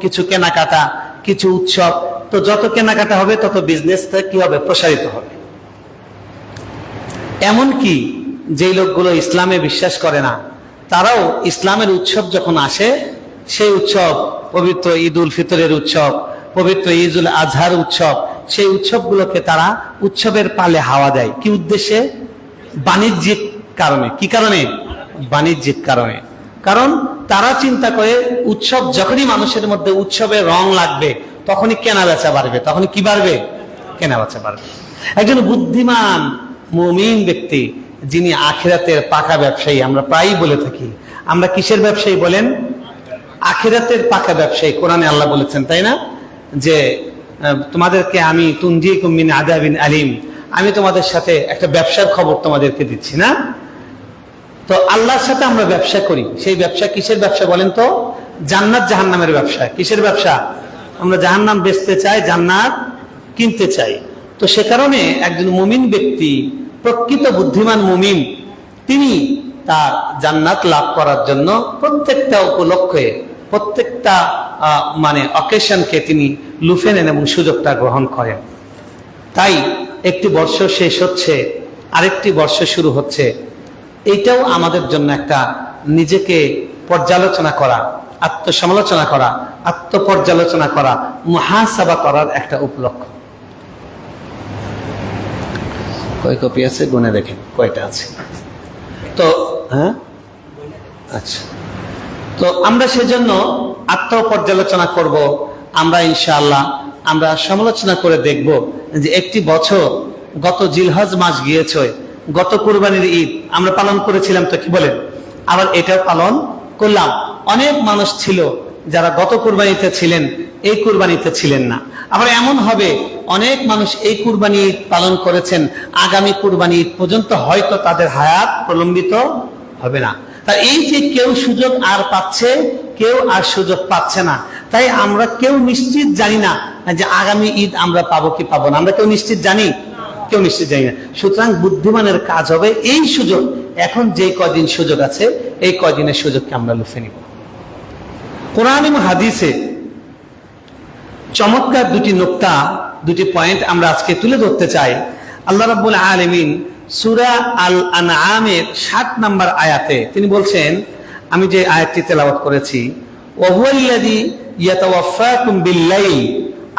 কিছু কেনাকাটা, কিছু উৎসব। তো যত কেনাকাটা হবে, তত বিজনেস কি হবে? প্রসারিত হবে। এমনকি যেই লোকগুলো ইসলামে বিশ্বাস করে না, তারাও ইসলামের উৎসব যখন আসে, সেই উৎসব, পবিত্র ঈদ উল ফিতরের উৎসব, পবিত্র ঈদ উল আজহার উৎসব, সেই উৎসবগুলোকে তারা উৎসবের পালে হাওয়া দেয়। কি উদ্দেশ্যে? বাণিজ্যিক কারণে। কি কারণে? বাণিজ্যিক কারণে। কারণ তারা চিন্তা করে উৎসব যখনই মানুষের মধ্যে উৎসবের রং লাগবে, তখনই কেনা বেচা বাড়বে। তখনই কি বাড়বে? কেনা বেচা বাড়বে। একজন বুদ্ধিমান, মুমিন ব্যক্তি, যিনি আখেরাতের পাকা ব্যবসায়ী, আমরা প্রায়ই বলে থাকি। আমরা কিসের ব্যবসায়ী বলেন? আখেরাতের পাকা ব্যবসায়ী, কোরআনে আল্লাহ বলেছেন, তাই না? যে তোমাদেরকে আমি তুঞ্জি কুমিন আদাবিন আলিম, আমি তোমাদের সাথে একটা ব্যবসার খবর তোমাদেরকে দিচ্ছি, না? তো আল্লাহর সাথে আমরা ব্যবসা করি। সেই ব্যবসা কিসের ব্যবসা বলেন তো? জান্নাত জাহান্নামের ব্যবসা। কিসের ব্যবসা? আমরা জাহান্নাম বেচতে চাই, জান্নাত কিনতে চাই। তো সে কারণে একজন মুমিন ব্যক্তি, প্রকৃত বুদ্ধিমান মুমিন, তিনি তার জান্নাত লাভ করার জন্য প্রত্যেকটা উপলক্ষে, প্রত্যেকটা মানে অকেশনকে তিনি লুফে নেন এবং সুযোগটা গ্রহণ করেন। তাই একটি বর্ষ শেষ হচ্ছে, আরেকটি বর্ষ শুরু হচ্ছে। এইটাও আমাদের জন্য একটা নিজেকে পর্যালোচনা করা, আত্মসমালোচনা করা, আত্মপর্যালোচনা করা মহাসভা করার একটা উপলক্ষ। কয় কপি আছে? গুনে দেখেন, কয়টা আছে? তো হ্যাঁ? আচ্ছা। তো আমরা সেজন্য আত্মপর্যালোচনা করব, আমরা ইনশাআল্লাহ, আমরা সমালোচনা করে দেখব যে একটি বছর গত জিলহজ মাস গিয়েছে গত কুরবানির ঈদ আমরা পালন করেছিলাম তো কি বলেন? আবার এটাও পালন করলাম। অনেক মানুষ ছিল যারা গত কুরবানিতে ছিলেন, এই কুরবানিতে ছিলেন না। আবার এমন হবে, অনেক মানুষ এই কুরবানি পালন করেছেন, আগামী কুরবানি ঈদ পর্যন্ত হয়তো তাদের হায়াত প্রলম্বিত হবে না। তা এই যে কেউ সুযোগ আর পাচ্ছে, কেউ আর সুযোগ পাচ্ছে না। তাই আমরা কেউ নিশ্চিত জানি না যে আগামী ঈদ আমরা পাবো কি পাবো না। আমরা কেউ নিশ্চিত জানি কেউ নিশ্চিত জানি না। সুতরাং বুদ্ধিমানের কাজ হবে এই সুযোগ। এখন যে কদিন সুযোগ আছে, এই কদিনের সুযোগকে আমরা লুফে নিব। কোরআন হাদিসে চমৎকার দুটি নোক্তা, দুটি পয়েন্ট আমরা আজকে তুলে ধরতে চাই। আল্লাহ রাব্বুল আলামিন সূরা আল আনআমের 7 নম্বর আয়াতে তিনি বলছেন, আমি যে আয়াতটি তেলাওয়াত করেছি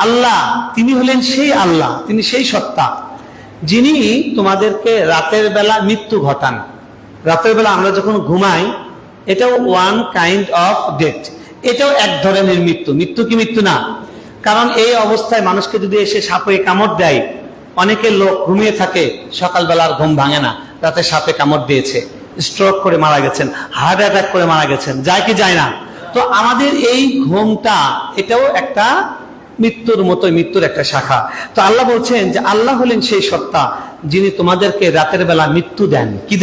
আল্লাহ, তিনি হলেন সেই আল্লাহ, তিনি সেই সত্তা। যিনি তোমাদেরকে রাতের বেলা মৃত্যু ঘটান। রাতের বেলা আমরা যখন ঘুমাই, এটাও ওয়ান কাইন্ড অফ ডেথ এটাও এক ধরনের মৃত্যু। মৃত্যু কি মৃত্যু না? কারণ এই অবস্থায় মানুষকে যদি এসে সাপে কামড় দেয়, অনেকে লোক ঘুমিয়ে থাকে, সকালবেলা আর ঘুম ভাঙে না। রাতে সাপে কামড় দিয়েছে স্ট্রোক করে মারা গেছেন হার্ট অ্যাটাক করে মারা গেছেন, যায় কি যায় না। তো আমাদের এই ঘুমটা, এটাও একটা মৃত্যুর মতো মৃত্যুর একটা শাখা। তো আল্লাহ বলছেন যে আল্লাহ হলেন সেই সত্তা যিনি তোমাদেরকে রাতের বেলা মৃত্যু দেন। কি